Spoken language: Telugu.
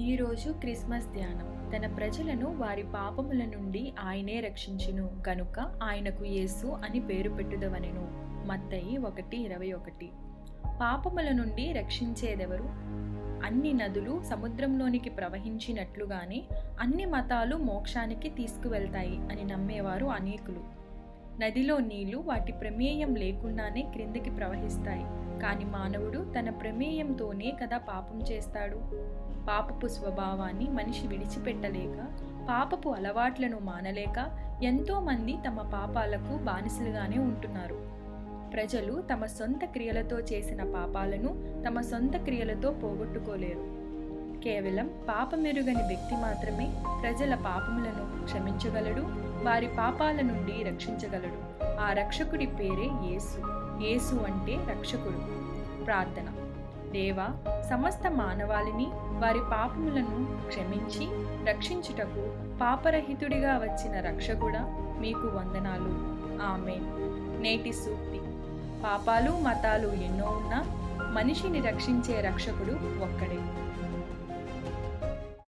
ఈరోజు క్రిస్మస్ ధ్యానం. తన ప్రజలను వారి పాపముల నుండి ఆయనే రక్షించును. కనుక ఆయనకు యేసు అని పేరు పెట్టుదవనెను. మత్తయి ఒకటి ఇరవై ఒకటి. పాపముల నుండి రక్షించేదెవరు? అన్ని నదులు సముద్రంలోనికి ప్రవహించినట్లుగానే అన్ని మతాలు మోక్షానికి తీసుకువెళ్తాయి అని నమ్మేవారు అనేకులు. నదిలో నీళ్ళు వాటి ప్రమేయం లేకుండానే క్రిందికి ప్రవహిస్తాయి. కానీ మానవుడు తన ప్రమేయంతోనే కదా పాపం చేస్తాడు. పాపపు స్వభావాన్ని మనిషి విడిచిపెట్టలేక పాపపు అలవాట్లను మానలేక ఎంతోమంది తమ పాపాలకు బానిసలుగానే ఉంటున్నారు. ప్రజలు తమ సొంత క్రియలతో చేసిన పాపాలను తమ సొంత క్రియలతో పోగొట్టుకోలేరు. కేవలం పాపమెరుగని వ్యక్తి మాత్రమే ప్రజల పాపములను క్షమించగలడు వారి పాపాల నుండి రక్షించగలడు. ఆ రక్షకుడి పేరే యేసు. యేసు అంటే రక్షకుడు. ప్రార్థన. దేవా సమస్త మానవాళిని వారి పాపములను క్షమించి రక్షించుటకు పాపరహితుడిగా వచ్చిన రక్షకుడ మీకు వందనాలు. ఆమె నేటి సూక్తి. పాపాలు మతాలు ఎన్నో ఉన్నా మనిషిని రక్షించే రక్షకుడు ఒక్కడే.